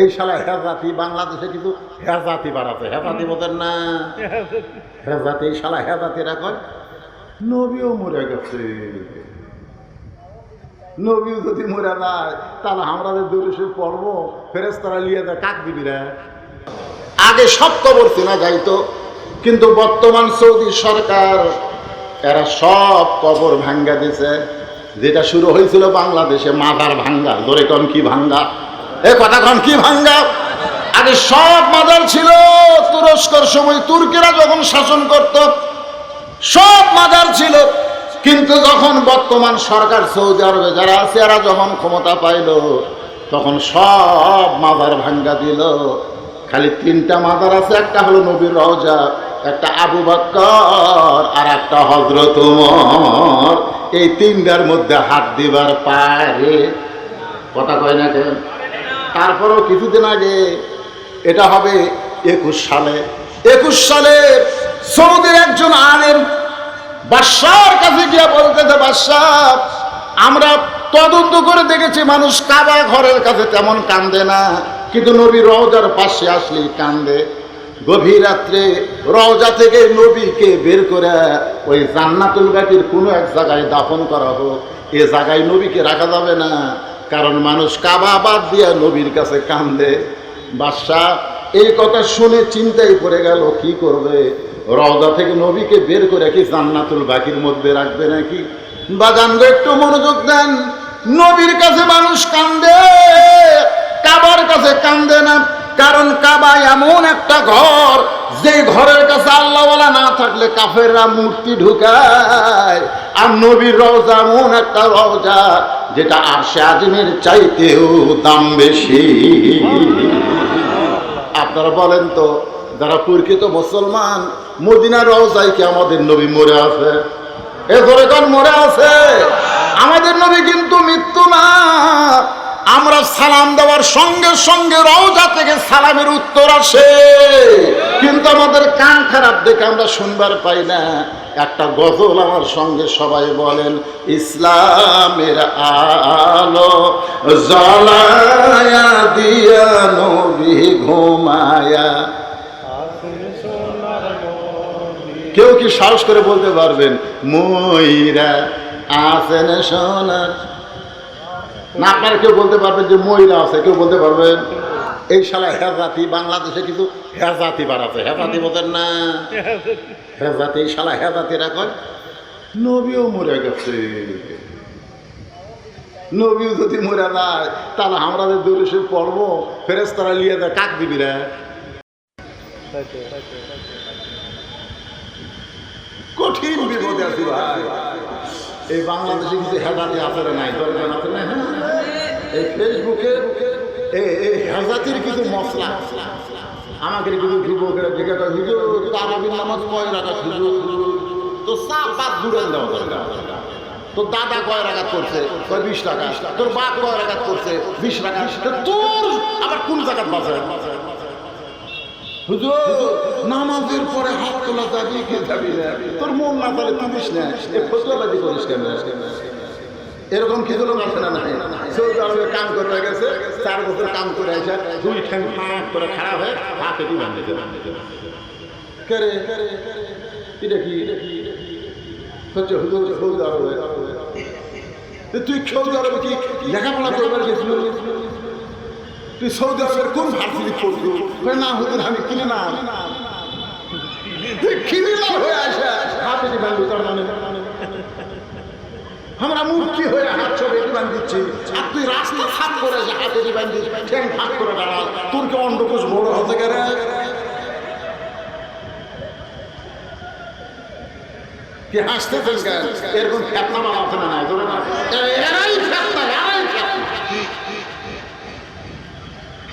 এই শালা হেজাতি বাংলাদেশে কিন্তু হেজাতি বাড়াতে হেজাতি বোঝেন না? হেজাতি এই শালা হেজাতিরা কয়? নবীও মরে গেছে। নবীও যদি মরে যায় তাহলে আমরা যে দলিশে পড়ব ফেরেস তারা লিয়ে দেয় কাক দিবি রে? আগে সব কবর চেনা যাইতো কিন্তু বর্তমান সৌদি সরকার এরা সব কবর ভাঙ্গা দিছে। যেটা শুরু হয়েছিল বাংলাদেশে মাদার ভাঙ্গা। কন কি ভাঙ্গা? এ কথা কন ভাঙ্গা? আগে সব মাদার ছিল, তুরস্কর সময় তুর্কিরা যখন শাসন করত, সব মাদার ছিল। কিন্তু যখন বর্তমান সরকার সৌদি আরবে যারা আছে, এরা যখন ক্ষমতা পাইল, তখন সব মাদার ভাঙ্গা দিল। খালি তিনটা মাদার আছে, একটা হলো নবীর রওজা, একটা আবু বক্কর, আর একটা হজরত এই তিনটার মধ্যে হাত দিবার পারে। কথা কয় না কেন? তারপরেও কিছুদিন আগে এটা হবে একুশ সালে। একুশ সালে সৌদির একজন আলেম বাদশার কাছে গিয়ে বলতেছে, বাদশাহ, আমরা তদন্ত করে দেখেছি মানুষ কাবা ঘরের কাছে তেমন কান্দে না, কিন্তু নবী রওজার পাশে আসলেই কান্দে। গভীর রাত্রে রওজা থেকে নবীকে বের করে ওই জান্নাতুল বাকির কোনো এক জায়গায় দাফন করা হোক, এ জায়গায় নবীকে রাখা যাবে না। কারণ মানুষ কাবা বাদ দিয়ে নবীর কাছে কান্দে। বাদশাহ, এই কথা শুনে চিন্তায় পড়ে গেল, কি করবে? রওদা থেকে নবীকে বের করে কি জান্নাতুল বাকির মধ্যে রাখবে নাকি? বাগান একটু মনোযোগ দেন। নবীর কাছে মানুষ কান্দে, কাবার কাছে কান্দে না। কারণ কাবা এমন একটা ঘর যে ঘরের কাছে আল্লাহওয়ালা না থাকলে কাফেররা মূর্তি ঢুকায়। আর নবীর রওজা এমন একটা রওজা যেটা আরশে আজমের চাইতেও দাম বেশি। আপনারা বলেন তো, যারা প্রকৃত মুসলমান মদিনার রওজায় কি আমাদের নবী মরে আছে? এ ধরে মরে আছে। আমাদের নবী কিন্তু মৃত্যু না। আমরা সালাম দেওয়ার সঙ্গে সঙ্গে রওজা থেকে সালামের উত্তর আসে। কিন্তু আমাদের কান খারাপ দেখে আমরা শুনবার পাই না। একটা গজল আমার সঙ্গে সবাই বলেন, ইসলামের আলো জ্বলায়া দিয়া নবী ঘুমায়া। কেউ কি সাহস করে বলতে পারবেন ময়রা আছেন সোনার না আপনারা কেউ বলতে পারবেন যে মহিলা আছে কেউ বলতে পারবেন? এই শালা হেজাতি বাংলাদেশে কিন্তু হেজাতি বাড়াতে হেজাতি বোঝেন না। হেজাতি এই শালা হেজাতিরা কয় নবীও মরে গেছে। নবীও যদি মরে যায় তাহলে আমরা যে দলিশে পড়ব ফেরেস তারা লিয়ে দেয় কাক দিবি রে? কঠিন বিপদে আছি ভাই। এই বাংলাদেশে কিছু হেজাতি আছে নাই? দরকার আছে না হ্যাঁ? এই ফেসবুকে হেজাতির কিছু মশলা। আমাকে কিছু যুবকেরা তোর দাদা কয় রাখাত করছে? বিশ টাকা তোর বাপ কয় রাখাত করছে? বিশ টাকা তোর আবার কোন জায়গায় বাজার নামাজের পরে হাত তোলা যাবি? তোর মন না তাহলে তুলিস না। এ করিস কেন? এরকম কিছু লোক আছে না নাই? সৌদি আরবে কাম করতে গেছে, চার বছর কাম করে এসে দুই ঠ্যাং ফাঁক করে খারাপ হয়ে হাতে দিয়ে বান্ধেছে করে এটা কি? হচ্ছে হুজুর সৌদি আরবে। তুই সৌদি আরবে কি লেখাপড়া করবার গেছিল? তুই সৌদি আরবের কোন ভার্সিটি কই না হুজুর, আমি কিনে না তুই খিলিলাম হয়ে আসে হাতে দি বান্ধু, তার মানে আমরা মুক্তি হয়ে হাত ছবি রিবান দিচ্ছি আর তুই রাস্তা ফাঁক করে যে হাতে রিবান দিস ঠ্যাং ফাঁক করে দাঁড়াল। তোর কি অন্ডকোষ বড় হতে গেলে? কি এরকম ফেতনা মারা না ধরে না। এরাই ফেতনা এরাই ফেতনা